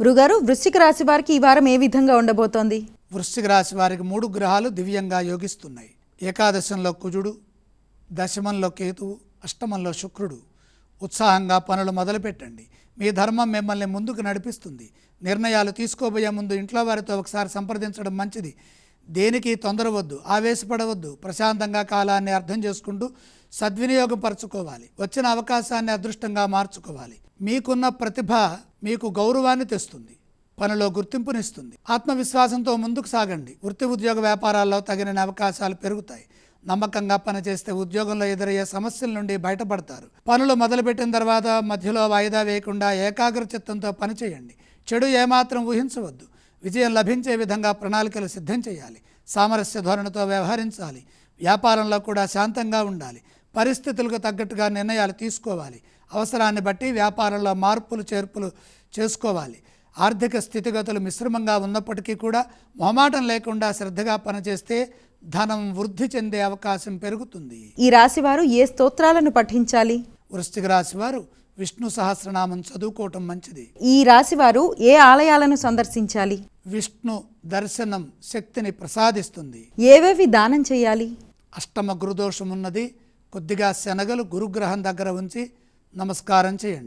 గురుగారు వృశ్చిక రాశి వారికి ఈ వారం ఏ విధంగా ఉండబోతోంది? వృశ్చిక రాశి వారికి మూడు గ్రహాలు దివ్యంగా యోగిస్తున్నాయి. ఏకాదశంలో కుజుడు దశమంలో కేతువు అష్టమంలో శుక్రుడు. ఉత్సాహంగా పనులు మొదలుపెట్టండి. మీ ధర్మం మిమ్మల్ని ముందుకు నడిపిస్తుంది. నిర్ణయాలు తీసుకోబోయే ముందు ఇంట్లో వారితో ఒకసారి సంప్రదించడం మంచిది. దేనికి తొందర వద్దు ఆవేశపడవద్దు ప్రశాంతంగా కాలాన్ని అర్థం చేసుకుంటూ సద్వినియోగం పరచుకోవాలి వచ్చిన అవకాశాన్ని అదృష్టంగా మార్చుకోవాలి. మీకున్న ప్రతిభ మీకు గౌరవాన్ని తెస్తుంది పనిలో గుర్తింపునిస్తుంది. ఆత్మవిశ్వాసంతో ముందుకు సాగండి. వృత్తి ఉద్యోగ వ్యాపారాల్లో తగిన అవకాశాలు పెరుగుతాయి. నమ్మకంగా పనిచేస్తే ఉద్యోగంలో ఎదురయ్యే సమస్యల నుండి బయటపడతారు. పనులు మొదలుపెట్టిన తర్వాత మధ్యలో వాయిదా వేయకుండా ఏకాగ్ర చిత్తంతో పనిచేయండి. చెడు ఏమాత్రం ఊహించవద్దు. విజయం లభించే విధంగా ప్రణాళికలు సిద్ధం చేయాలి. సామరస్య ధోరణితో వ్యవహరించాలి. వ్యాపారంలో కూడా శాంతంగా ఉండాలి. పరిస్థితులకు తగ్గట్టుగా నిర్ణయాలు తీసుకోవాలి. అవసరాన్ని బట్టి వ్యాపారంలో మార్పులు చేర్పులు చేసుకోవాలి. ఆర్థిక స్థితిగతులు మిశ్రమంగా ఉన్నప్పటికీ కూడా మొహమాటం లేకుండా శ్రద్ధగా పనిచేస్తే ధనం వృద్ధి చెందే అవకాశం పెరుగుతుంది. ఈ రాశివారు ఏ స్తోత్రాలను పఠించాలి? వృశ్చిక రాశి వారు విష్ణు సహస్రనామం చదువుకోవటం మంచిది. ఈ రాశి వారు ఏ ఆలయాలను సందర్శించాలి? విష్ణు దర్శనం శక్తిని ప్రసాదిస్తుంది. ఏవేవి దానం చేయాలి? అష్టమ గురుదోషం ఉన్నది కొద్దిగా శనగలు గురుగ్రహం దగ్గర ఉంచి నమస్కారం చేయండి.